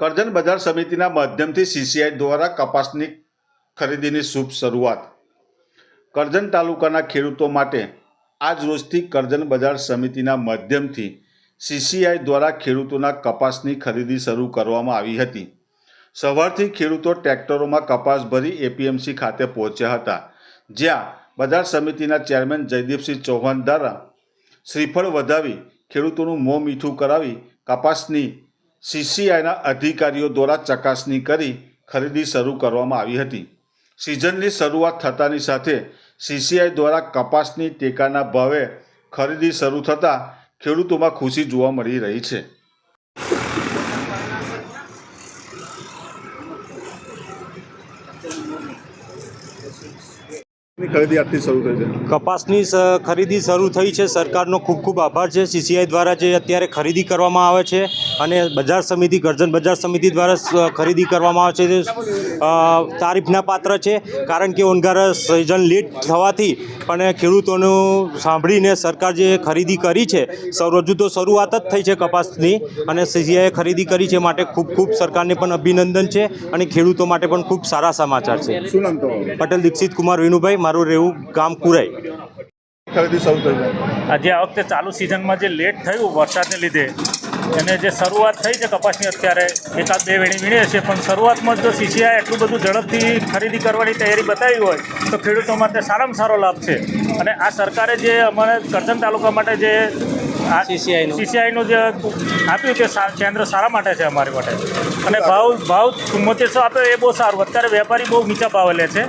કરજણ બજાર સમિતિના માધ્યમથી સીસીઆઈ દ્વારા કપાસની ખરીદીની શુભ શરૂઆત. કરજણ તાલુકાના ખેડૂતો માટે આજ રોજથી કરજણ બજાર સમિતિના માધ્યમથી સીસીઆઈ દ્વારા ખેડૂતોના કપાસની ખરીદી શરૂ કરવામાં આવી હતી. સવારથી ખેડૂતો ટ્રેક્ટરોમાં કપાસ ભરી એપીએમસી ખાતે પહોંચ્યા હતા, જ્યાં બજાર સમિતિના ચેરમેન જયદીપસિંહ ચૌહાણ દ્વારા શ્રીફળ વધાવી ખેડૂતોનું મોં મીઠું કરાવી કપાસની સીસીઆઈના અધિકારીઓ દ્વારા ચકાસણી કરી ખરીદી શરૂ કરવામાં આવી હતી. સિઝનની શરૂઆત થતાની સાથે સીસીઆઈ દ્વારા કપાસની ટેકાના ભાવે ખરીદી શરૂ થતાં ખેડૂતોમાં ખુશી જોવા મળી રહી છે. ખરીદી આજથી શરૂ થઈ છે. કપાસની ખરીદી શરૂ થઈ છે. સરકારનો ખૂબ ખૂબ આભાર છે. સીસીઆઈ દ્વારા જે અત્યારે ખરીદી કરવામાં આવે છે અને બજાર સમિતિ ગર્જન બજાર સમિતિ દ્વારા ખરીદી કરવામાં આવે છે. તે તારીફના પાત્ર છે. કારણ કે ઓનગાર સિઝન લેટ થવાથી પણ ખેડૂતોનું સાંભળીને સરકાર જે ખરીદી કરી છે હજુ તો શરૂઆત જ થઈ છે કપાસની અને સીસીઆઈએ ખરીદી કરી છે માટે ખૂબ ખૂબ સરકારને પણ અભિનંદન છે અને ખેડૂતો માટે પણ ખૂબ સારા સમાચાર છે. પટેલ દીક્ષિત કુમાર વિનુભાઈ મારું રહેવું ગામ કુરાઈ. ખરીદી શરૂ થઈ આજે આ વખતે ચાલુ સિઝનમાં જે લેટ થયું વરસાદને લીધે એને જે શરૂઆત થઈ છે કપાસની અત્યારે એકાદ બે વેણી વીણીએ છે પણ શરૂઆતમાં જો સીસીઆઈ એટલું બધું ઝડપથી ખરીદી કરવાની તૈયારી બતાવી હોય તો ખેડૂતો માટે સારામાં સારો લાભ છે. અને આ સરકારે જે અમારે કરજણ તાલુકા માટે જે આ સીસીઆઈ સીસીઆઈનું જે આપ્યું છે કેન્દ્ર સારા માટે છે અમારી માટે. અને ભાવ ભાવ ચુમ્મોતેરસો આપ્યો એ બહુ સારું. અત્યારે વેપારી બહુ નીચા ભાવે લે છે.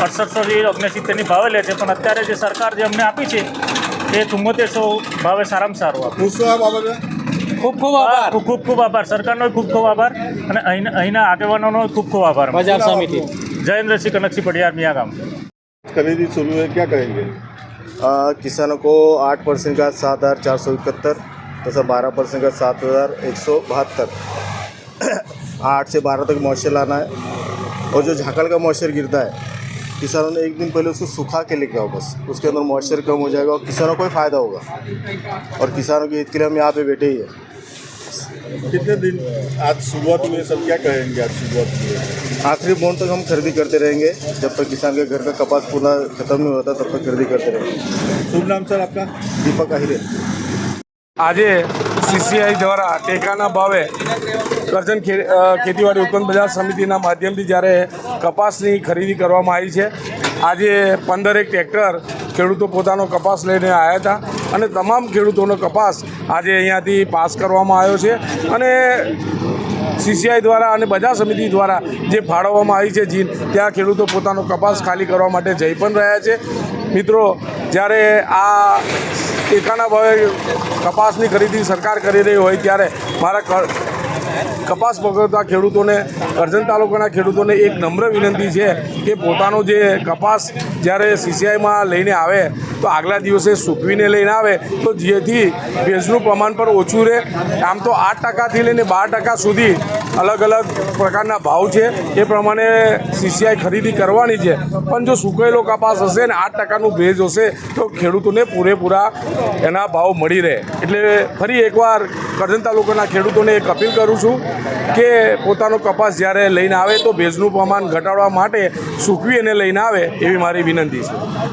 અડસઠસોથી ઓગણસિત્તેરની ભાવે લે છે પણ અત્યારે જે સરકાર જે અમને આપી છે એ ચુમ્મોતેરસો ભાવે સારામાં સારું આપે હું શું આ બાબતે ખૂબ ખૂબ આભાર ખૂબ ખૂબ ખૂબ આભાર સરકારનો ખૂબ ખૂબ આભાર અને અહીંના અહીંના આગેવાનોનો ખૂબ ખૂબ આભાર બજાર સમિતિ જયેન્દ્રસિંહ કનકસિંહ પટિયાર મિયા ગામ खरीदी शुरू है क्या करेंगे आ, किसानों को आठ परसेंट का सात हज़ार चार सौ इकहत्तर तथा बारह परसेंट का सात हज़ार एक सौ बहत्तर आठ से बारह तक मॉइस्चर लाना है और जो झाकड़ का मॉइस्चर गिरता है किसानों ने एक दिन पहले उसको सुखा के लेके आओ बस उसके अंदर मॉइस्चर कम हो जाएगा और किसानों को ही फ़ायदा होगा और किसानों के हित के लिए हम यहाँ पे बैठे ही हैं कितने दिन आज शुरुआत हुई है सब क्या कहेंगे आज शुरुआत हुई है आखिरी बॉन्ड तक हम खरीदी करते रहेंगे जब तक किसान के घर का कपास पूरा खत्म नहीं होता तब तक खरीदी करते रहेंगे शुभ नाम सर आपका दीपक आहिरे આજે સીસીઆઈ દ્વારા ટેકાના ભાવે કરજણ ખેતીવાડી ઉત્પન્ન બજાર સમિતિના માધ્યમથી જ્યારે કપાસની ખરીદી કરવામાં આવી છે, આજે પંદરેક ટ્રેક્ટર ખેડૂતો પોતાનો કપાસ લઈને આવ્યા હતા અને તમામ ખેડૂતોનો કપાસ આજે અહીંયાથી પાસ કરવામાં આવ્યો છે અને સીસીઆઈ દ્વારા અને બજાર સમિતિ દ્વારા જે ફાળવવામાં આવી છે જીન ત્યાં ખેડૂતો પોતાનો કપાસ ખાલી કરવા માટે જઈ પણ રહ્યા છે. મિત્રો, જ્યારે આ ટેકાના ભાવે કપાસની ખરીદી સરકાર કરી રહી હોય ત્યારે મારા કપાસ પકડતા ખેડૂતોને, કરજણ તાલુકાના ખેડૂતોને એક નમ્ર વિનંતી છે કે પોતાનો જે કપાસ જ્યારે સીસીઆઈમાં લઈને આવે, તો આગલા દિવસે સૂકવીને લઈને આવે, તો જેથી ભેજનું પ્રમાણ પણ ઓછું રહે. આમ તો આઠ ટકાથી લઈને બાર ટકા સુધી અલગ અલગ પ્રકારના ભાવ છે. એ પ્રમાણે સીસીઆઈ ખરીદી કરવાની છે. પણ જો સુકાયેલો કપાસ હશે ને આઠ ટકાનું ભેજ હશે, તો ખેડૂતોને પૂરેપૂરા એના ભાવ મળી રહે. એટલે ફરી એકવાર કરજણ તાલુકાના ખેડૂતોને એક અપીલ કરું છું કે પોતાનો કપાસ જ્યારે લઈને આવે તો ભેજનું પ્રમાણ ઘટાડવા માટે સૂકવી અને લઈને આવે એવી મારી વિનંતી છે.